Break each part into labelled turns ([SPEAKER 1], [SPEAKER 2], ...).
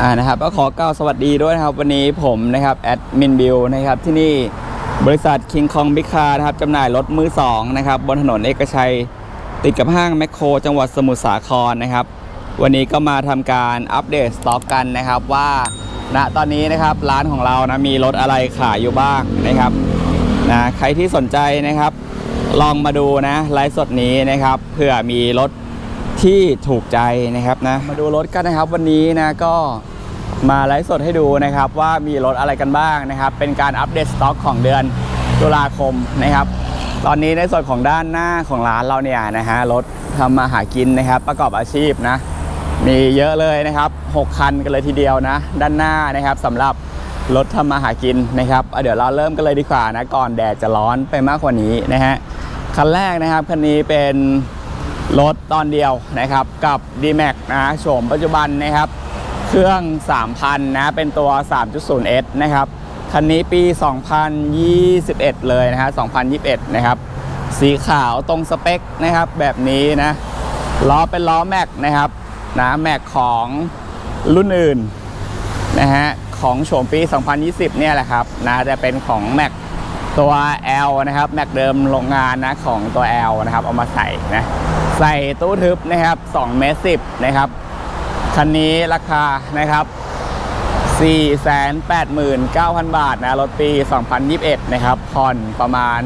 [SPEAKER 1] อ่านะครับก็ขอกล่าวสวัสดีด้วยนะครับ วันนี้ผมนะครับแอดมินบิวนะครับที่นี่บริษัท King Kong Big Car นะครับจำหน่ายรถมือสองนะครับบนถนนเอกชัย ติดกับห้างแมคโคร จังหวัดสมุทรสาครนะครับ วันนี้ก็มาทำการอัปเดตสต็อกกันนะครับว่า ณตอนนี้นะครับร้านของเรานะมีรถอะไรขายอยู่บ้างนะครับนะใครที่สนใจนะครับ ลองมาดูนะไลฟ์สดนี้นะครับเผื่อมีรถที่ถูกใจนะครับนะมาดูรถกันนะครับวันนี้นะก็มาไลฟ์สดให้ดูนะครับว่ามีรถอะไรกันบ้างนะครับ เป็นการอัปเดตสต็อกของเดือนตุลาคมนะครับ ตอนนี้ในส่วนของด้านหน้าของร้านเราเนี่ยนะฮะรถทำมาหากินนะครับ ประกอบอาชีพนะ มีเยอะเลยนะครับ 6 คันกันเลยทีเดียวนะ ด้านหน้านะครับสำหรับรถทำมาหากินนะครับเดี๋ยวเราเริ่มกันเลยดีกว่านะ ก่อนแดดจะร้อนไปมากกว่านี้นะฮะคันแรกนะครับคันนี้เป็นรถตอนเดียวนะครับกับ d m a x นะโฉมปัจจุบันนะครับ เครื่อง 3,000 นะเป็นตัว 3.0S นะครับคันนี้ปี 2021 เลยนะฮะ2021 นะครับ สีขาวตรงสเปคนะครับแบบนี้นะล้อเป็นล้อแม็กนะครับ นะแม็กของรุ่นอื่นนะฮะของโฉมปี 2020 เนี่ยแหละครับนะจะเป็นของแม็กตัว L นะครับแม็กเดิมโรงงานนะของตัว L นะครับเอามาใส่นะใส่ตู้ทึบนะครับ2เมตร10นะครับคันนี้ราคานะครับ 489,000 บาทนะรถปี 2021 นะครับผ่อนประมาณ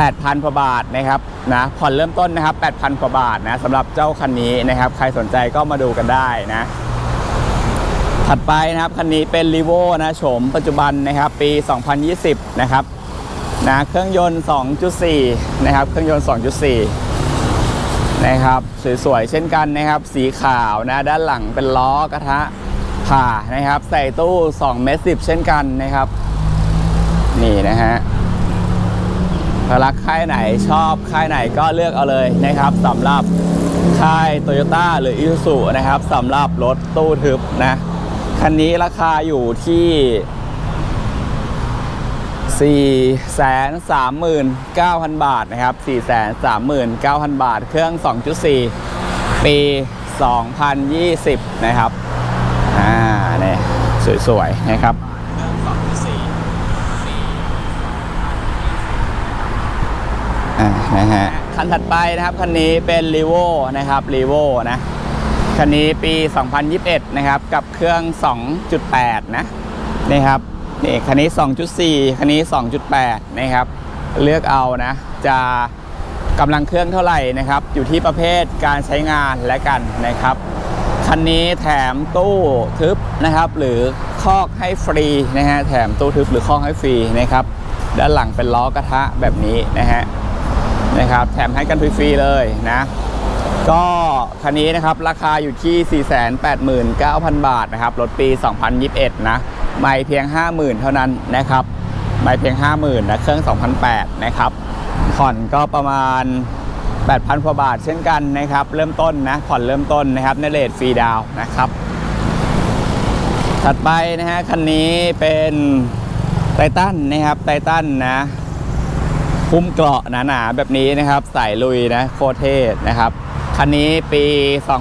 [SPEAKER 1] 8,000กว่าบาทนะครับนะผ่อนเริ่มต้นนะครับ 8,000กว่าบาทนะสำหรับเจ้าคันนี้นะครับ ใครสนใจก็มาดูกันได้นะ ถัดไปนะครับ คันนี้เป็น r ีโวนะโฉมปัจจุบันนะครับ ปี 2020 นะครับนะเครื่องยนต์ 2.4 นะครับ เครื่องยนต์ 2.4 นะครับ สวยๆ เช่นกันนะครับ สีขาวนะ ด้านหลังเป็นล้อกระทะผ่านะครับ ใส่ตู้ 2 เมตร 10 เช่นกันนะครับ นี่นะฮะ รักค่ายไหนชอบค่ายไหนก็เลือกเอาเลยนะครับสำหรับค่ายโตโยต้าหรืออิซูซุนะครับสำหรับรถตู้ทึบนะคันนี้ราคาอยู่ที่439,000 บาทนะครับ 439,000 บาท เครื่อง 2.4 ปี 2020 นะครับ อ่า เนี่ย สวย ๆ นะครับ อ่านะฮะคันถัดไปนะครับคันนี้เป็น r ีโวนะครับ r ีโวนะคันนี้ปี 2021 นะครับ กับเครื่อง 2.8 นะนี่ครับนี่คันนี้ 2.4 คันนี้ 2.8 นะครับ เลือกเอานะ จะกำลังเครื่องเท่าไหร่นะครับ อยู่ที่ประเภทการใช้งานและกันนะครับ คันนี้แถมตู้ทึบนะครับ หรือคอกให้ฟรีนะฮะ แถมตู้ทึบหรือคอกให้ฟรีนะครับ ด้านหลังเป็นล้อกระทะแบบนี้นะฮะ นะครับแถมให้กันฟรีๆเลยนะ ก็คันนี้นะครับราคาอยู่ที่ 489,000 บาทนะครับรถปี 2021 นะไม่เพียง 50,000 เท่านั้นนะครับไม่เพียง 50,000นะเครื่อง 2008 นะครับผ่อนก็ประมาณ 8,000กว่าบาทเช่นกันนะครับ เริ่มต้นนะผ่อนเริ่มต้นนะครับในเลทฟรีดาวน์นะครับ ถัดไปนะฮะคันนี้เป็นไททันนะครับไททันนะ คุ้มเกราะหนาๆแบบนี้นะครับ ใส่ลุยนะโคเทศนะครับ คันนี้ปี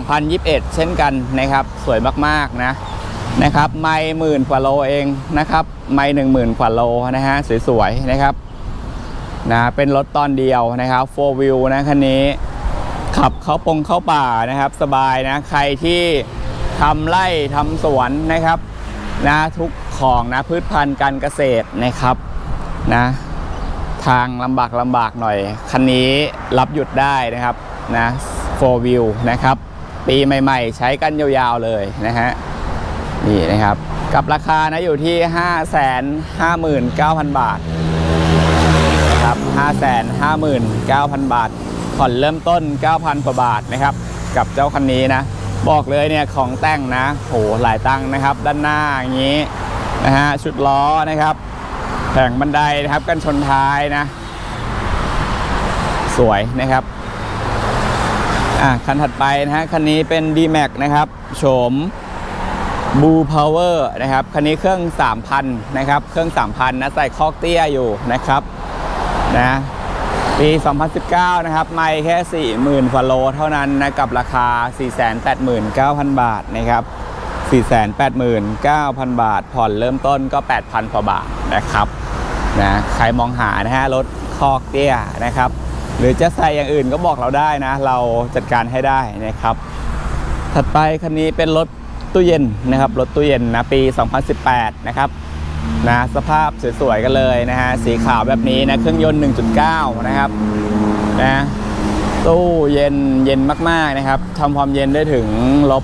[SPEAKER 1] 2021 เช่นกันนะครับ สวยมากๆนะนะครับ ไม่หมื่นกว่าโลเองนะครับ ไม่หนึ่งหมื่นกว่าโลนะฮะสวยๆนะครับนะเป็นรถตอนเดียวนะครับโฟวิวนะคันนี้ ขับเข้าปงเข้าป่านะครับ สบายนะใครที่ทำไร่ทำสวนนะครับนะทุกของนะพืชพันธุ์การเกษตรนะครับนะ ทางลำบากลำบากหน่อย คันนี้รับหยุดได้นะครับนะ4 wheel นะครับ ปีใหม่ๆ ใช้กันยาวๆเลยนะฮะ นี่นะครับ กับราคานะอยู่ที่ 559,000 บาทนะครับ 559,000 บาท ผ่อนเริ่มต้น 9,000 กว่าบาทนะครับ กับเจ้าคันนี้นะ บอกเลยเนี่ยของแต่งนะ โห หลายตังนะครับ ด้านหน้าอย่างนี้นะฮะ ชุดล้อนะครับ แผงบันไดนะครับกันชนท้ายนะ สวยนะครับอะคันถัดไปนะฮะคันนี้เป็น D-Max นะครับโฉมบูพาวเวอร์นะครับ คันนี้เครื่อง 3,000 นะครับ เครื่อง 3,000 นะ ใส่คอกเตี้ยอยู่นะครับนะปี 2019 นะครับ ไม่แค่ 40,000กว่าโลเท่านั้นนะ กับราคา 489,000 บาทนะครับ 489,000 บาท ผ่อนเริ่มต้นก็ 8,000กว่าบาทนะครับ นะใครมองหานะฮะรถคอกเตี้ยนะครับ หรือจะใส่อย่างอื่นก็บอกเราได้นะ เราจัดการให้ได้นะครับ ถัดไปคันนี้เป็นรถตู้เย็นนะครับรถตู้เย็นนะปี 2018 นะครับนะสภาพสวยๆกันเลยนะฮะสีขาวแบบนี้นะเครื่องยนต์ 1.9 นะครับนะตู้เย็นเย็นมากๆนะครับทำความเย็นได้ถึงลบ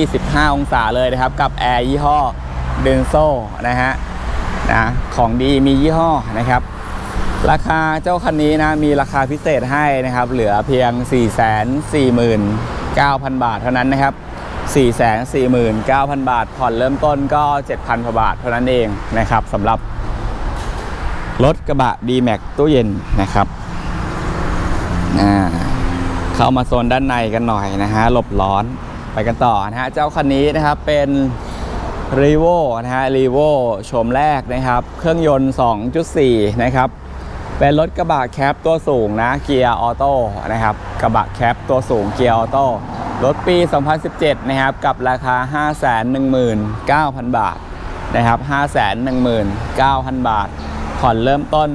[SPEAKER 1] 25 องศาเลยนะครับ กับแอร์ยี่ห้อเดนโซนะฮะ นะของดีมียี่ห้อนะครับ ราคาเจ้าคันนี้นะมีราคาพิเศษให้นะครับ เหลือเพียง 449,000 บาทเท่านั้นนะครับ 449,000 บาท ผ่อนเริ่มต้นก็ 7,000กว่าบาทเท่านั้นเองนะครับสำหรับรถกระบะ D-Max ตู้เย็นนะครับเข้ามาโซนด้านในกันหน่อยนะฮะหลบร้อนไปกันต่อนะฮะเจ้าคันนี้นะครับเป็น รีโวนะฮะรีโวโฉมแรกนะครับ เครื่องยนต์ 2.4 นะครับ เป็นรถกระบะแคปตัวสูงนะ เกียร์ออโต้นะครับ กระบะแคปตัวสูงเกียร์ออโต้ รถปี 2017 นะครับ กับราคา 519,000 บาทนะครับ 519,000 บาท ผ่อนเริ่มต้น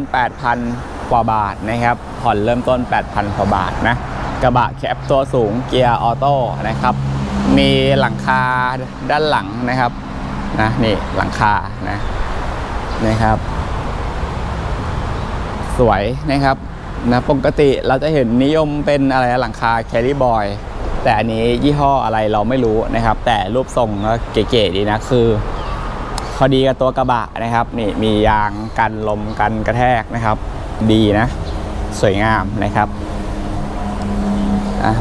[SPEAKER 1] 8,000 กว่าบาทนะครับ ผ่อนเริ่มต้น 8,000 กว่าบาทนะ กระบะแคปตัวสูงเกียร์ออโต้นะครับ มีหลังคาด้านหลังนะครับ นะนี่หลังคานะนะครับ สวยนะครับนะปกติเราจะเห็นนิยมเป็นอะไรหลังคาแคริบอยแต่อันนี้ยี่ห้ออะไรเราไม่รู้นะครับ แต่รูปทรงก็เก๋ๆดีนะคือพอดีกับตัวกระบะนะครับนี่มียางกันลมกันกระแทกนะครับ ดีนะ สวยงามนะครับ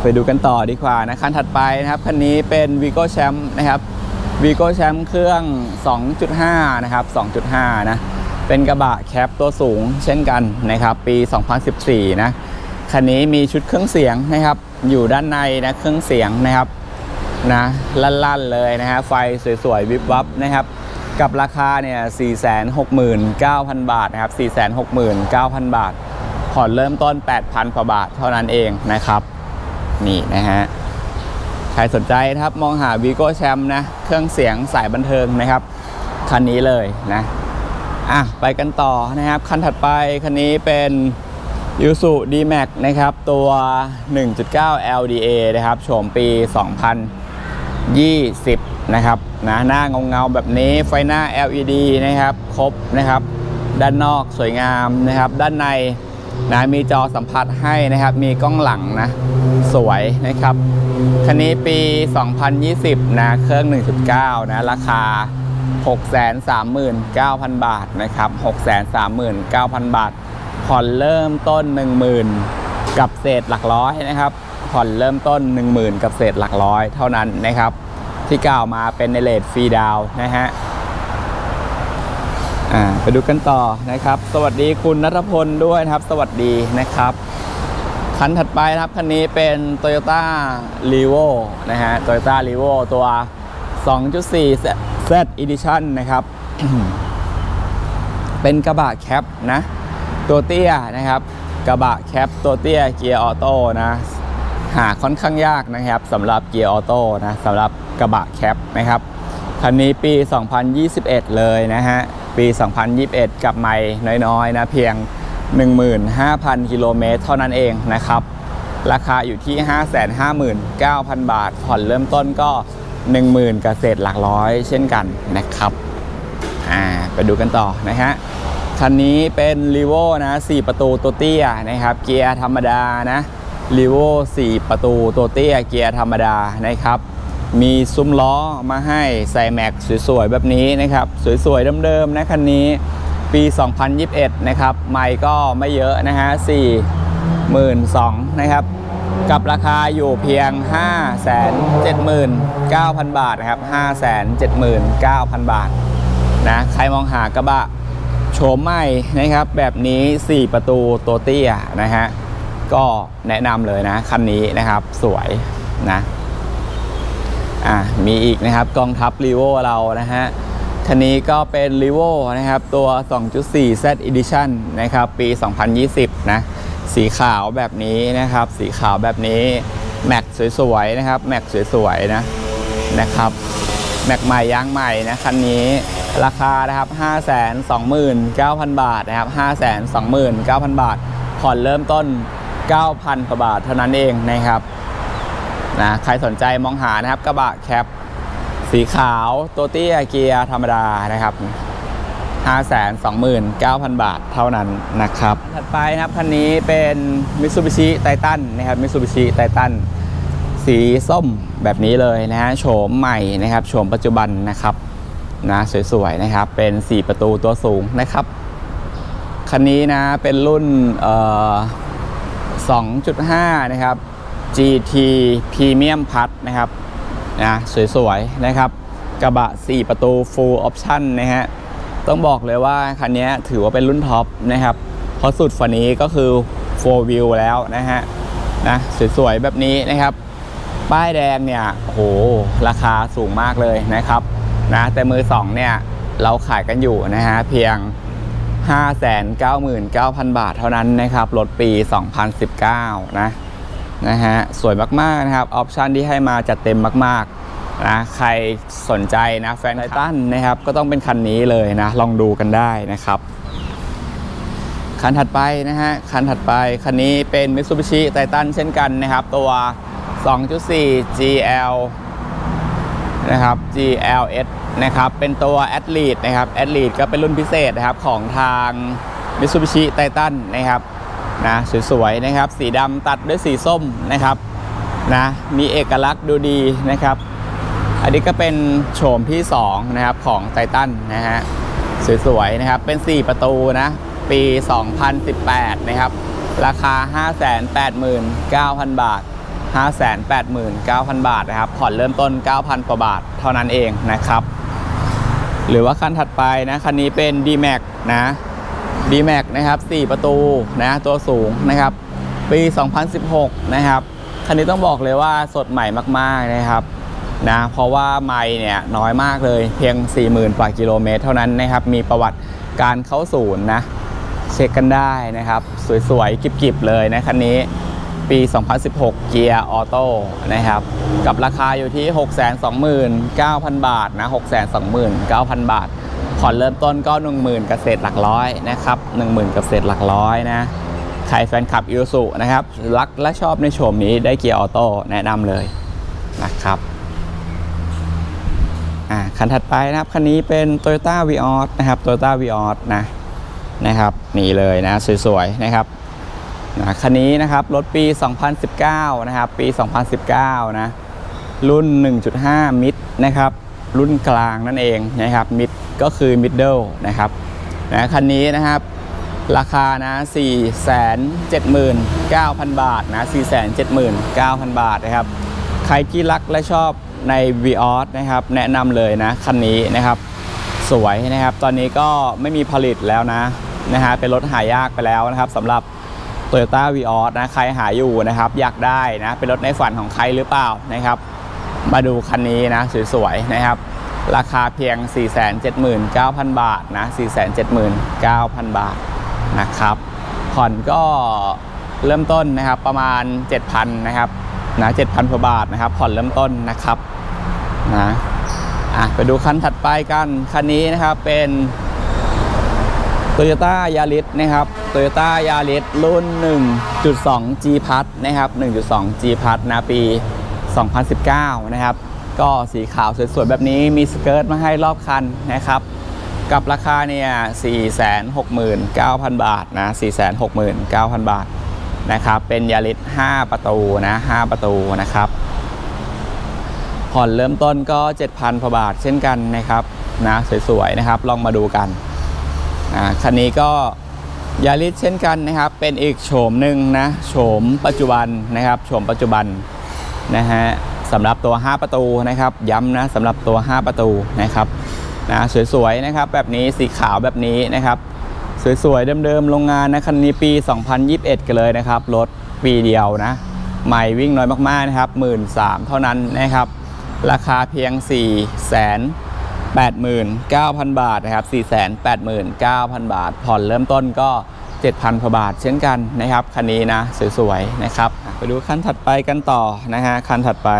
[SPEAKER 1] ไปดูกันต่อดีกว่านะคันถัดไปนะครับคันนี้เป็น Vigo Champ นะครับ Vigo Champ เครื่อง 2.5 นะครับ 2.5 นะ เป็นกระบะแคปตัวสูงเช่นกันนะครับ ปี 2014 นะ คันนี้มีชุดเครื่องเสียงนะครับ อยู่ด้านในนะ เครื่องเสียงนะครับนะลั่นๆเลยนะฮะ ไฟสวยๆ วิบวับนะครับ กับราคาเนี่ย 469,000 บาทนะครับ 469,000 บาท ผ่อนเริ่มต้น 8,000กว่าบาทเท่านั้นเองนะครับ นี่นะฮะ ใครสนใจนะครับมองหา Vigo Champ นะ เครื่องเสียงสายบันเทิงนะครับ คันนี้เลยนะอะไปกันต่อนะครับ คันถัดไป คันนี้เป็น y u s u D-Max นะครับ ตัว 1.9 LDA นะครับโฉมปี 2020 นะครับนะหน้าเงาๆแบบนี้ไฟหน้า LED นะครับ ครบนะครับ ด้านนอกสวยงามนะครับ ด้านใน นะมีจอสัมผัสให้นะครับ มีกล้องหลังนะ สวยนะครับ คันนี้ปี 2020 นะ เครื่อง 1.9 นะ ราคา 639,000 บาทนะครับ 639,000 บาท ผ่อนเริ่มต้น 10,000 กับเศษหลักร้อยนะครับ ผ่อนเริ่มต้น 10,000 กับเศษหลักร้อยเท่านั้นนะครับ ที่กล่าวมาเป็นในเลทฟรีดาวน์นะฮะ อ่าไปดูกันต่อนะครับ สวัสดีคุณนัทพลด้วยนะครับ สวัสดีนะครับ คันถัดไปนะครับ คันนี้เป็น Toyota r e v o นะฮะ Toyota r e v o ตัว 2.4 Z Edition นะครับ เป็นกระบะแคปนะ ตัวเตี้ยนะครับ กระบะแคปตัวเตี้ยเกียร์ออโต้นะหาค่อนข้างยากนะครับสำหรับเกียร์ออโต้นะสำหรับกระบะแคปนะครับคันนี้ปี 2021 เลยนะฮะ ปี 2021 กับไม่น้อยๆนะเพียง 15,000 กิโลเมตรเท่านั้นเองนะครับ ราคาอยู่ที่ 559,000 บาท ผ่อนเริ่มต้นก็ 10,000กับเศษหลักร้อยเช่นกันนะครับอ่าไปดูกันต่อนะฮะคันนี้เป็น r e v o นะ 4 ประตูตัวเตี้ยนะครับ เกียร์ธรรมดานะ r e v o 4ประตูตัวเตี้ย เกียร์ธรรมดานะครับ มีซุ้มล้อมาให้ใส่แม็กสวยๆ แบบนี้นะครับ สวยๆเดิมๆนะคันนี้ปี 2021 นะครับ ไม่ก็ไม่เยอะนะฮะ42,000นะครับ กับราคาอยู่เพียง 579,000 บาทนะครับ 579,000 บาทนะใครมองหากระบะโฉมใหม่นะครับ แบบนี้ 4 ประตูตัวเตี้ยนะฮะก็แนะนำเลยนะ คันนี้นะครับสวยนะ อะมีอีกนะครับกองทัพรีโวเรานะฮะคันนี้ก็เป็นรีโวนะครับตัว 2.4 Z Edition นะครับปี 2020 นะสีขาวแบบนี้นะครับ สีขาวแบบนี้แม็กสวยๆนะครับแม็กสวยๆนะนะครับแม็กใหม่ยางใหม่นะคันนี้ราคานะครับ 529,000 บาทนะครับ 529,000 บาทผ่อนเริ่มต้น 9,000 กว่าบาทเท่านั้นเองนะครับ นะใครสนใจมองหานะครับกระบะแคปสีขาวตัวเตี้ยเกียร์ธรรมดานะครับ 529,000 บาทเท่านั้นนะครับ ถัดไปนะครับคันนี้เป็น Mitsubishi Titan นะครับ Mitsubishi Titan สีส้มแบบนี้เลยนะฮะโฉมใหม่นะครับโฉมปัจจุบันนะครับนะสวยๆนะครับ เป็น 4 ประตูตัวสูงนะครับ คันนี้นะเป็นรุ่นเอ่อ2.5 นะครับ GT Premium Plus นะครับนะสวยๆนะครับ กระบะ 4 ประตู Full Option นะฮะต้องบอกเลยว่า คันนี้ถือว่าเป็นรุ่นท็อปนะครับเพราะสุดฝันนี้ก็คือ 4 Wheel แล้วนะฮะนะสวยๆแบบนี้นะครับ ป้ายแดงเนี่ยโอ้โหราคาสูงมากเลยนะครับนะแต่มือ2เนี่ยเราขายกันอยู่นะฮะเพียง 599,000 บาทเท่านั้นนะครับ รถปี 2019 นะ นะฮะสวยมากๆนะครับออปชันที่ให้มาจัดเต็มมากๆนะใครสนใจนะแฟนไททันนะครับก็ต้องเป็นคันนี้เลยนะลองดูกันได้นะครับ คันถัดไปนะฮะคันถัดไปคันนี้เป็น Mitsubishi Titan เช่นกันนะครับ ตัว 2.4 GL นะครับ GLS นะครับ เป็นตัว Athlete นะครับ Athlete ก็เป็นรุ่นพิเศษนะครับของทาง Mitsubishi Titan นะครับ นะสวยๆนะครับ สีดำตัดด้วยสีส้มนะครับนะมีเอกลักษณ์ดูดีนะครับ อันนี้ก็เป็นโฉมที่2นะครับของไททันนะฮะสวยๆนะครับเป็น 4 ประตูนะปี 2018 นะครับ ราคา 589,000 บาท 589,000 บาทนะครับ ผ่อนเริ่มต้น 9,000 กว่าบาทเท่านั้นเองนะครับ หรือว่าคันถัดไปนะ คันนี้เป็น D-Max นะ D-Max นะครับ 4 ประตูนะตัวสูงนะครับ ปี 2016 นะครับ คันนี้ต้องบอกเลยว่าสดใหม่มากๆนะครับนะเพราะว่าไม่เนี่ยน้อยมากเลยเพียง 40,000กว่ากิโลเมตรเท่านั้นนะครับ มีประวัติการเข้าศูนย์นะ เช็คกันได้นะครับ สวยๆกิบๆเลยนะคันนี้ปี 2016 เกียร์ออโต้นะครับ กับราคาอยู่ที่ 629,000 บาทนะ 629,000 บาท ผ่อนเริ่มต้นก็ 10,000กับเศษหลักร้อยนะครับ10,000กับเศษหลักร้อยนะใครแฟนคลับอิ s สุนะครับ รักและชอบในโฉมนี้ได้เกียร์ออโต้แนะนำเลยนะครับอ่าคันถัดไปนะครับ คันนี้เป็น Toyota v ีออสนะครับ Toyota v ีออสนะนะครับนี่เลยนะสวยๆนะครับนะคันนี้นะครับรถปี 2019 นะครับ ปี 2019 นะ รุ่น 1.5 มิดนะครับ รุ่นกลางนั่นเองนะครับมิด ก็คือ middle นะครับนะคันนี้นะครับราคานะ 479,000 บาทนะ 479,000 บาทนะครับ ใครที่รักและชอบใน v ีออสนะครับ แนะนำเลยนะ คันนี้นะครับ สวยนะครับ ตอนนี้ก็ไม่มีผลิตแล้วนะนะฮะเป็นรถหายากไปแล้วนะครับสำหรับ Toyota v ีออสนะ ใครหาอยู่นะครับ อยากได้นะ เป็นรถในฝันของใครหรือเปล่านะครับ มาดูคันนี้นะ สวยๆนะครับ ราคาเพียง 479,000 บาทนะ 479,000 บาทนะครับผ่อนก็เริ่มต้นนะครับประมาณ 7,000นะครับนะ7,000กว่าบาทนะครับ ผ่อนเริ่มต้นนะครับนะอะไปดูคันถัดไปกันคันนี้นะครับเป็น Toyota Yaris นะครับ Toyota Yaris รุ่น 1.2 G Plus นะครับ 1.2 G Plus นะปี 2019 นะครับ ก็สีขาวสวยๆแบบนี้มีสเกิร์ตมาให้รอบคันนะครับ กับราคาเนี่ย469,000 บาทนะ469,000 บาทนะครับ เป็นยาริส5ประตูนะ5ประตูนะครับผ่อนเริ่มต้นก็ 7,000กว่าบาทเช่นกันนะครับนะสวยๆนะครับลองมาดูกันอ่าคันนี้ก็ยาริสเช่นกันนะครับ เป็นอีกโฉมหนึ่งนะโฉมปัจจุบันนะครับโฉมปัจจุบันนะฮะ สำหรับตัว 5 ประตูนะครับ ย้ำนะสำหรับตัว 5 ประตูนะครับนะสวยๆนะครับ แบบนี้สีขาวแบบนี้นะครับ สวยๆเดิมๆโรงงานนะคันนี้ปี 2021 กันเลยนะครับรถปีเดียวนะใหม่วิ่งน้อยมากๆนะครับ 13,000เท่านั้นนะครับ ราคาเพียง 4 8 9 0 0 0 บาทนะครับ 4 8 9 0 0 0 บาท ผ่อนเริ่มต้นก็ 7,000กว่าบาทเช่นกันนะครับ คันนี้นะสวยๆนะครับ ไปดูคันถัดไปกันต่อนะฮะคันถัดไป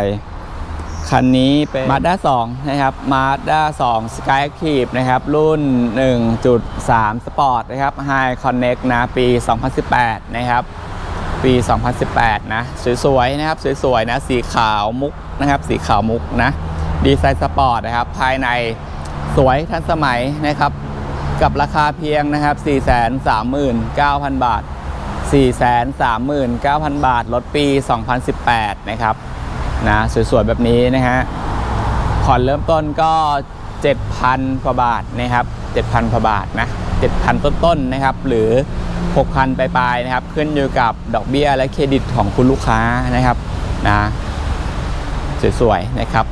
[SPEAKER 1] คันนี้เป็น Mazda 2นะครับ Mazda 2 Sky Active นะครับ รุ่น 1.3 Sport นะครับ High Connect นะ ปี 2018 นะครับ ปี 2018 นะ สวยๆ นะครับ สวยๆ นะ สีขาวมุกนะครับ สีขาวมุกนะ ดีไซน์สปอร์ตนะครับ ภายในสวยทันสมัยนะครับ กับราคาเพียงนะครับ 439,000 บาท 439,000 บาท รถปี 2018 นะครับนะสวยๆ แบบนี้นะฮะผ่อนเริ่มต้นก็ 7,000กว่าบาทนะครับ 7,000กว่าบาทนะ 7,000 ต้นๆนะครับ หรือ 6,000 ปลายๆนะครับ ขึ้นอยู่กับดอกเบี้ยและเครดิตของคุณลูกค้านะครับนะสวยๆ นะครับ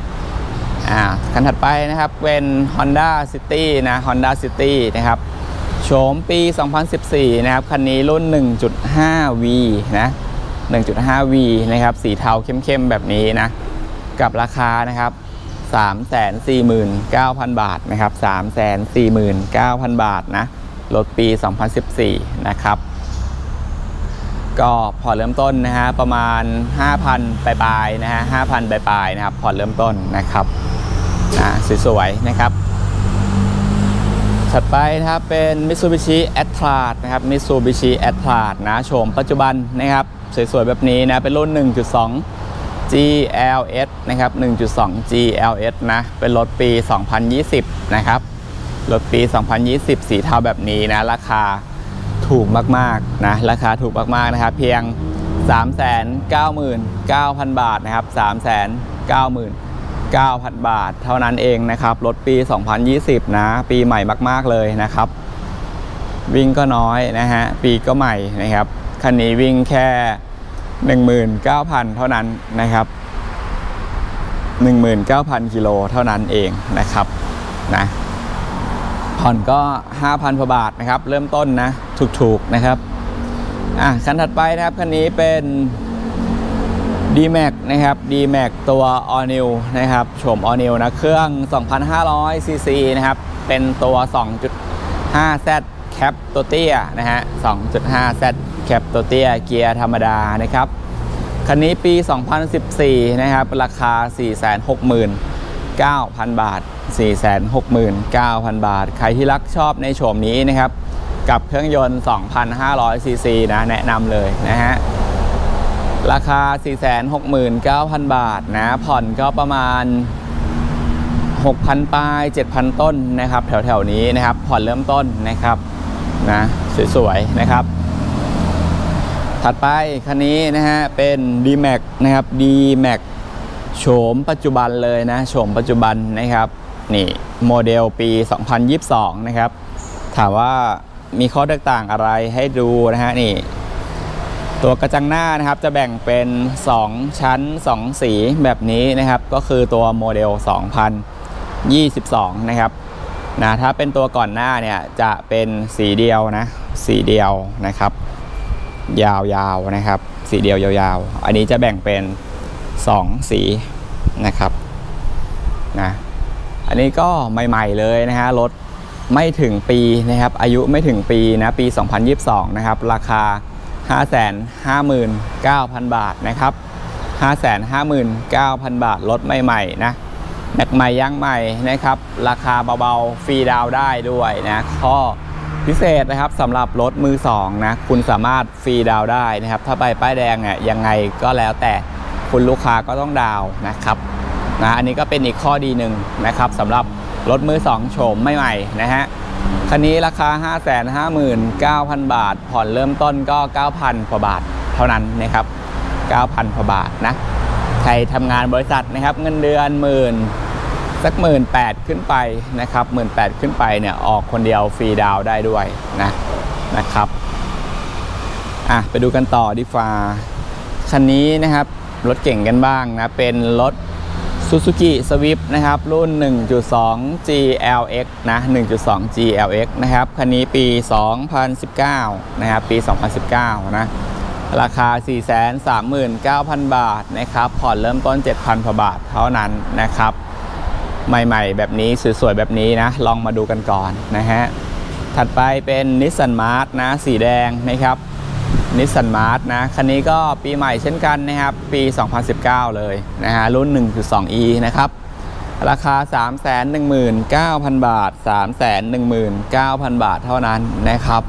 [SPEAKER 1] อ่าคันถัดไปนะครับเป็น Honda City นะ Honda City นะครับ โฉมปี 2014 นะครับ คันนี้รุ่น 1.5V นะ 1.5V นะครับ สีเทาเข้มๆ แบบนี้นะ กับราคานะครับ 349,000 บาทนะครับ 349,000 บาทนะ รถปี 2014 นะครับ ก็ผ่อนเริ่มต้นนะฮะ ประมาณ 5,000ปลายๆนะฮะ 5,000ปลายๆนะครับ ผ่อนเริ่มต้นนะครับ นะ สวยๆ นะครับ ถัดไปนะครับเป็น Mitsubishi a t r a s นะครับ Mitsubishi a t r a s นะโฉมปัจจุบันนะครับสวยๆแบบนี้นะเป็นรุ่น 1.2 GLS นะครับ 1.2 GLS นะเป็นรถปี 2020 นะครับรถปี 2020 สีเทาแบบนี้นะราคาถูกมากๆนะราคาถูกมากๆนะครับเพียง 399,000 บาทนะครับ 399,000 บาท เท่านั้นเองนะครับรถปี 2020 นะ ปีใหม่มาก ๆ เลยนะครับ วิ่งก็น้อยนะฮะ ปีก็ใหม่นะครับคันนี้วิ่งแค่ 19,000 เท่านั้นนะครับ 19,000 กิโลเท่านั้นเองนะครับนะผ่อนก็ 5,000กว่าบาทนะครับ เริ่มต้นนะ ถูกๆนะครับ อะคันถัดไปนะครับ คันนี้เป็น D-Max นะครับ D-Max ตัว All New นะครับโฉม All New นะ เครื่อง 2,500 cc นะครับ เป็นตัว 2.5Z แคปตัวเตี้ยนะฮะ 2.5Z แคปตัวเตี้ย เกียร์ธรรมดานะครับ คันนี้ปี 2014 นะครับ ราคา 469,000 บาท 469,000 บาท ใครที่รักชอบในโฉมนี้นะครับ กับเครื่องยนต์ 2,500ซีซีนะ แนะนำเลยนะฮะ ราคา 469,000 บาทนะผ่อนก็ประมาณ 6,000ปลาย 7,000 ต้นนะครับ แถวๆนี้นะครับ ผ่อนเริ่มต้นนะครับนะสวยๆนะครับ ถัดไปคันนี้นะฮะเป็น D-Max นะครับ D-Max โฉมปัจจุบันเลยนะโฉมปัจจุบันนะครับนี่โมเดลปี 2022 นะครับ ถามว่ามีข้อแตกต่างอะไรให้ดูนะฮะนี่ ตัวกระจังหน้านะครับจะแบ่งเป็น 2 ชั้น 2 สีแบบนี้นะครับ ก็คือตัวโมเดล 2022 นะครับนะถ้าเป็นตัวก่อนหน้าเนี่ยจะเป็นสีเดียวนะ สีเดียวนะครับ ยาวๆนะครับ สีเดียวยาวๆ อันนี้จะแบ่งเป็น 2 สีนะครับนะอันนี้ก็ใหม่ๆเลยนะฮะรถไม่ถึงปีนะครับ อายุไม่ถึงปีนะ ปี 2022 นะครับ ราคา 559,000 บาทนะครับ 559,000 บาทรถใหม่ๆนะแม็กใหม่ย่างใหม่นะครับ ราคาเบาๆ ฟรีดาวได้ด้วยนะข้อพิเศษนะครับสำหรับรถมือสองนะคุณสามารถฟรีดาวได้นะครับ ถ้าไปป้ายแดงเนี่ยยังไงก็แล้วแต่คุณลูกค้าก็ต้องดาวนะครับนะอันนี้ก็เป็นอีกข้อดีหนึ่งนะครับสำหรับรถมือสองโฉมใหม่ๆนะฮะ คันนี้ราคา 559,000 บาท ผ่อนเริ่มต้นก็ 9,000กว่าบาทเท่านั้นนะครับ 9,000กว่าบาทนะ ใครทำงานบริษัทนะครับ เงินเดือนหมื่นสักหมื่นแปดขึ้นไปนะครับหมื่นแปดขึ้นไปเนี่ยออกคนเดียวฟรีดาวได้ด้วยนะนะครับอะไปดูกันต่อดีฟ้าคันนี้นะครับรถเก่งกันบ้างนะ เป็นรถ Suzuki Swift นะครับ รุ่น 1.2 GLX นะ1.2 GLX นะครับ คันนี้ปี 2019 นะครับ ปี 2019 นะ ราคา 439,000 บาทนะครับ ผ่อนเริ่มต้น 7,000กว่าบาทเท่านั้นนะครับ ใหม่ๆ แบบนี้ สวยๆ แบบนี้นะ ลองมาดูกันก่อนนะฮะ ถัดไปเป็นนิสสันมาร์ t นะ สีแดงนะครับ นิสสันมาร์ t นะ คันนี้ก็ปีใหม่เช่นกันนะครับ ปี 2019 เลยนะฮะ รุ่น 1.2e นะครับ ราคา 319,000 บาท 319,000 บาทเท่านั้นนะครับ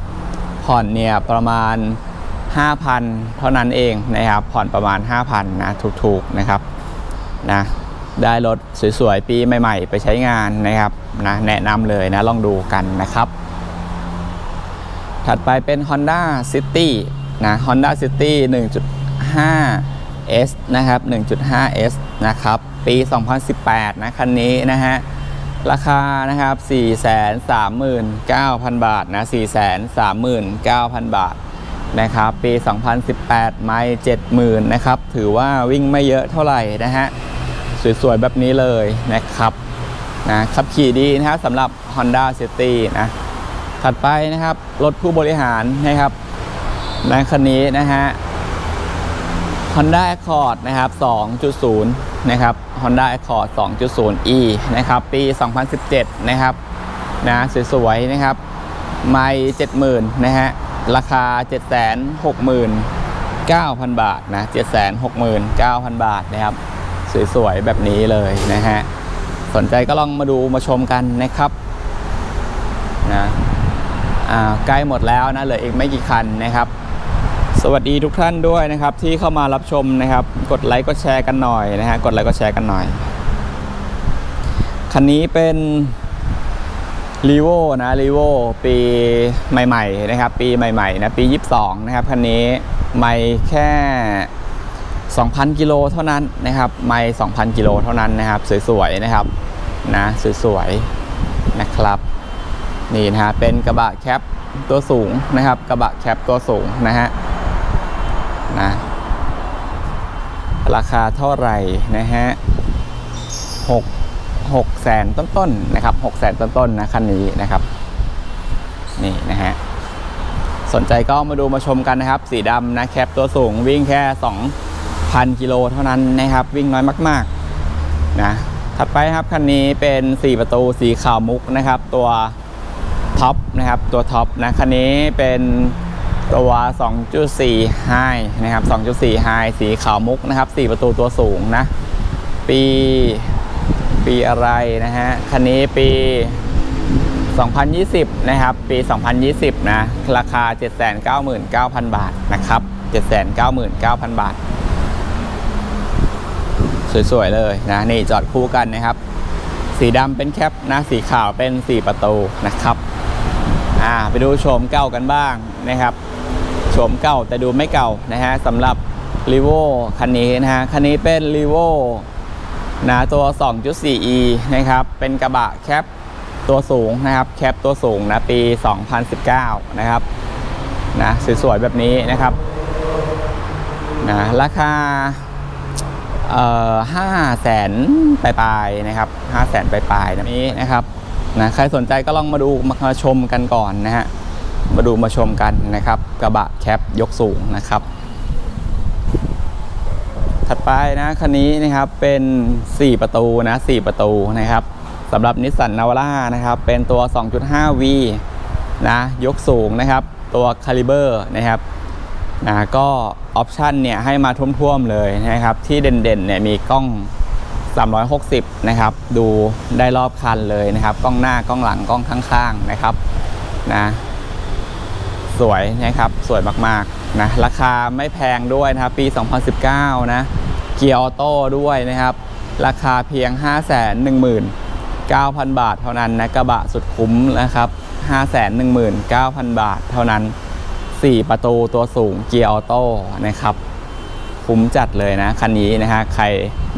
[SPEAKER 1] ผ่อนเนี่ยประมาณ 5,000 เท่านั้นเองนะครับ ผ่อนประมาณ 5,000 นะ ถูกๆ นะครับ นะ ได้รถสวยๆ ปีใหม่ๆ ไปใช้งานนะครับ นะ แนะนำเลยนะ ลองดูกันนะครับถัดไปเป็น Honda City นะ Honda City 1.5 S นะครับ 1.5 S นะครับ ปี 2018 นะ คันนี้นะฮะ ราคานะครับ 439,000 บาทนะ 439,000 บาทนะครับ ปี 2018 ไม่ 70,000 นะครับ ถือว่าวิ่งไม่เยอะเท่าไหร่นะฮะ สวยๆ แบบนี้เลยนะครับนะขับขี่ดีนะครับสำหรับ Honda City นะ ถัดไปนะครับ รถผู้บริหารนะครับ ในคันนี้นะฮะ Honda Accord นะครับ 2.0 นะครับ Honda Accord 2.0e นะครับ ปี 2017 นะครับ นะ สวยๆ นะครับ ไม่70,000 นะฮะ ราคา 769,000 บาท นะ 769,000 บาท นะครับ สวยๆ แบบนี้เลยนะฮะ สนใจก็ลองมาดูมาชมกันนะครับ นะ อ่า ใกล้หมดแล้วนะ เหลืออีกไม่กี่คันนะครับ สวัสดีทุกท่านด้วยนะครับที่เข้ามารับชมนะครับ กดไลค์กดแชร์กันหน่อยนะฮะกดไลค์กดแชร์กันหน่อย คันนี้เป็นรีโวนะรีโวปีใหม่ๆนะครับ ปีใหม่ๆนะปี 22 นะครับคันนี้ไม่แค่ 2,000 กิโลเท่านั้นนะครับ ไม่2,000 กิโลเท่านั้นนะครับ สวยๆนะครับนะสวยๆนะครับนี่นะฮะเป็นกระบะแคปตัวสูงนะครับ กระบะแคปตัวสูงนะฮะ นะราคาเท่าไหร่นะฮะหกหกแสนต้นๆนะครับหกแสนต้นๆนะคันนี้นะครับ นี่นะฮะสนใจก็มาดูมาชมกันนะครับ สีดำนะแคปตัวสูงวิ่งแค่ 2,000 กิโลเท่านั้นนะครับ วิ่งน้อยมากๆนะถัดไปครับคันนี้เป็น 4 ประตูสีขาวมุกนะครับ ตัวท็อปนะครับตัวท็อปนะคันนี้เป็น ตัว 2.4 High นะครับ 2.4 High สีขาวมุกนะครับ 4 ประตูตัวสูงนะ ปี ปีอะไรนะฮะ คันนี้ปี 2020 นะครับ ปี 2020 นะ ราคา 799,000 บาทนะครับ 799,000 บาท สวย ๆ เลยนะ นี่จอดคู่กันนะครับ สีดำเป็นแคปนะ สีขาวเป็น 4 ประตูนะครับอ่าไปดูโฉมเก่ากันบ้างนะครับ โฉมเก่าแต่ดูไม่เก่านะฮะสำหรับ r ีโวคันนี้นะฮะ คันนี้เป็น r ีโวนะตัว 2.4e นะครับ เป็นกระบะแคปตัวสูงนะครับ แคปตัวสูงนะปี 2019 นะครับนะสวยๆแบบนี้นะครับนะราคาเอ่อห้าแสนปลายๆนะครับห้าแสนปลายๆนะนี้นะครับนะใครสนใจก็ลองมาดูมาชมกันก่อนนะฮะ มาดูมาชมกันนะครับ กระบะแคปยกสูงนะครับ ถัดไปนะคันนี้นะครับเป็น 4 ประตูนะ 4 ประตูนะครับสำหรับนิสสันนาวาร่านะครับ เป็นตัว 2.5V นะยกสูงนะครับ ตัวคาลิเบอร์นะครับนะก็ออปชันเนี่ยให้มาท่วมๆเลยนะครับ ที่เด่นๆเนี่ยมีกล้อง 360 นะครับ ดูได้รอบคันเลยนะครับ กล้องหน้ากล้องหลังกล้องข้างๆนะครับนะ สวยนะครับสวยมากๆนะราคาไม่แพงด้วยนะครับปี 2019 นะเกียร์ออโต้ด้วยนะครับ ราคาเพียง 519,000 บาทเท่านั้นนะกระบะสุดคุ้มนะครับ 519,000 บาทเท่านั้น 4 ประตูตัวสูงเกียร์ออโต้นะครับ คุ้มจัดเลยนะคันนี้นะฮะใคร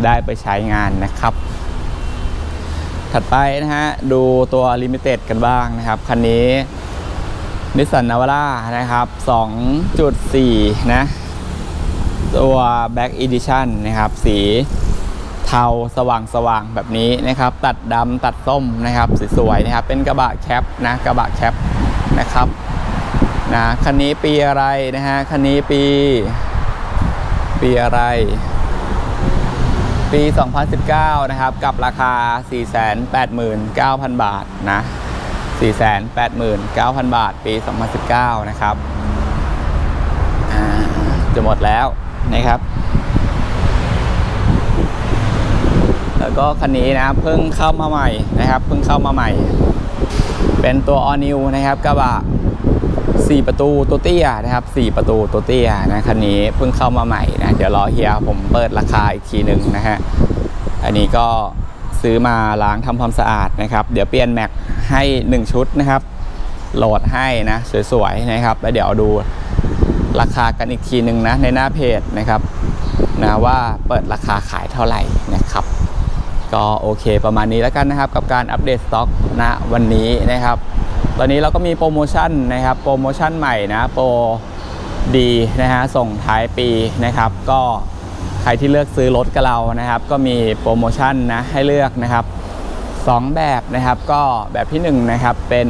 [SPEAKER 1] ได้ไปใช้งานนะครับ ถัดไปนะฮะดูตัว Limited กันบ้างนะครับ คันนี้ นิสสันนาวาร่านะครับ 2.4 นะ ตัว Black Edition นะครับ สีเทาสว่างสว่างๆแบบนี้นะครับ ตัดดำตัดส้มนะครับสวยๆนะครับ เป็นกระบะแคปนะ กระบะแคปนะครับนะคันนี้ปีอะไรนะฮะ คันนี้ปี ปีอะไร ปี 2019 นะครับ กับราคา 489,000 บาทนะ 489,000 บาท ปี 2019 นะครับจะหมดแล้วนะครับ แล้วก็คันนี้นะเพิ่งเข้ามาใหม่นะครับ เพิ่งเข้ามาใหม่ เป็นตัว all new นะครับกระบะ4 ประตูตัวเตี้ยนะครับ 4 ประตูตัวเตี้ยนะคันนี้เพิ่งเข้ามาใหม่นะเดี๋ยวรอเฮียผมเปิดราคาอีกทีหนึ่งนะฮะอันนี้ก็ซื้อมาล้างทำความสะอาดนะครับ เดี๋ยวเปลี่ยนแม็ก ให้ 1 ชุดนะครับ โหลดให้นะสวยๆนะครับ แล้วเดี๋ยวดูราคากันอีกทีหนึ่งนะในหน้าเพจนะครับนะว่าเปิดราคาขายเท่าไหร่นะครับ ก็โอเคประมาณนี้แล้วกันนะครับ กับการอัปเดตสต็อกณวันนี้นะครับ ตอนนี้เราก็มีโปรโมชั่นนะครับโปรโมชั่นใหม่นะโปรดีนะฮะส่งท้ายปีนะครับ ก็ใครที่เลือกซื้อรถกับเรานะครับ ก็มีโปรโมชั่นนะให้เลือกนะครับ สองแบบนะครับก็แบบที่หนึ่งนะครับเป็น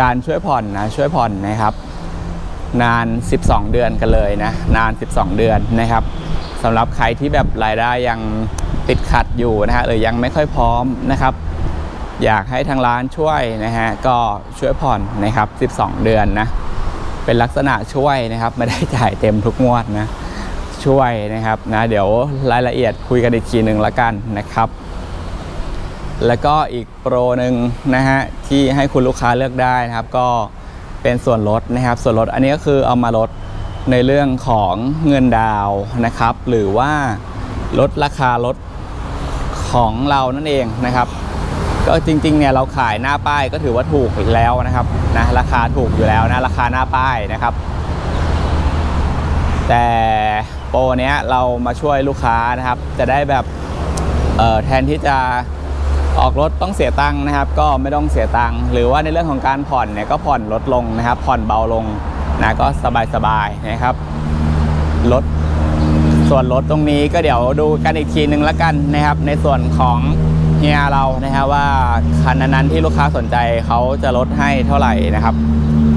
[SPEAKER 1] การช่วยผ่อนนะช่วยผ่อนนะครับ นาน 12 เดือนกันเลยนะนาน 12 เดือนนะครับสำหรับใครที่แบบรายได้ยังติดขัดอยู่นะฮะหรือยังไม่ค่อยพร้อมนะครับ อยากให้ทางร้านช่วยนะฮะก็ช่วยผ่อนนะครับ 12 เดือนนะเป็นลักษณะช่วยนะครับไม่ได้จ่ายเต็มทุกงวดนะช่วยนะครับนะเดี๋ยวรายละเอียดคุยกันอีกทีหนึ่งละกันนะครับ แล้วก็อีกโปรหนึ่งนะฮะที่ให้คุณลูกค้าเลือกได้นะครับ ก็เป็นส่วนลดนะครับ ส่วนลดอันนี้ก็คือเอามาลดในเรื่องของเงินดาวนะครับ หรือว่าลดราคารถของเรานั่นเองนะครับ ก็จริงๆเนี่ยเราขายหน้าป้ายก็ถือว่าถูกแล้วนะครับนะราคาถูกอยู่แล้วนะราคาหน้าป้ายนะครับ แต่โปรเนี้ยเรามาช่วยลูกค้านะครับ จะได้แบบแทนที่จะ ออกรถต้องเสียตังค์นะครับ ก็ไม่ต้องเสียตังค์หรือว่าในเรื่องของการผ่อนเนี่ยก็ผ่อนลดลงนะครับ ผ่อนเบาลงนะก็สบายๆนะครับลดส่วนลดตรงนี้ก็เดี๋ยวดูกันอีกทีนึงละกันนะครับ ในส่วนของเฮียเรานะครับว่าคันนั้นที่ลูกค้าสนใจเขาจะลดให้เท่าไหร่นะครับ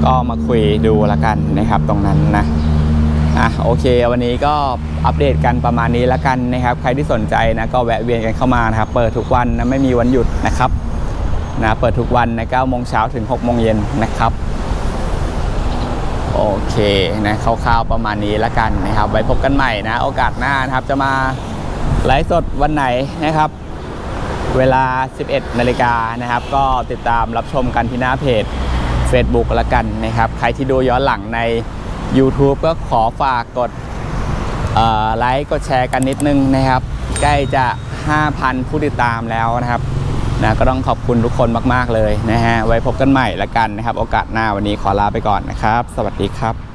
[SPEAKER 1] ก็มาคุยดูละกันนะครับตรงนั้นนะ อะโอเค วันนี้ก็อัปเดตกันประมาณนี้แล้วกันนะครับ ใครที่สนใจนะก็แวะเวียนกันเข้ามานะครับ เปิดทุกวันนะไม่มีวันหยุดนะครับนะเปิดทุกวันนะ9โมงเช้าถึง6โมงเย็นนะครับโอเคนะคร่าวๆประมาณนี้แล้วกันนะครับ ไว้พบกันใหม่นะโอกาสหน้านะครับจะมาไลฟ์สดวันไหนนะครับ เวลา 11นาฬิกานะครับ ก็ติดตามรับชมกันที่หน้าเพจ Facebook ละกันนะครับ ใครที่ดูย้อนหลังใน YouTube ก็ขอฝากกดไลค์กดแชร์กันนิดนึงนะครับ ใกล้จะ 5,000 ผู้ติดตามแล้วนะครับนะก็ต้องขอบคุณทุกคนมาก ๆ เลยนะฮะ ไว้พบกันใหม่ละกันนะครับ โอกาสหน้าวันนี้ขอลาไปก่อนนะครับ สวัสดีครับ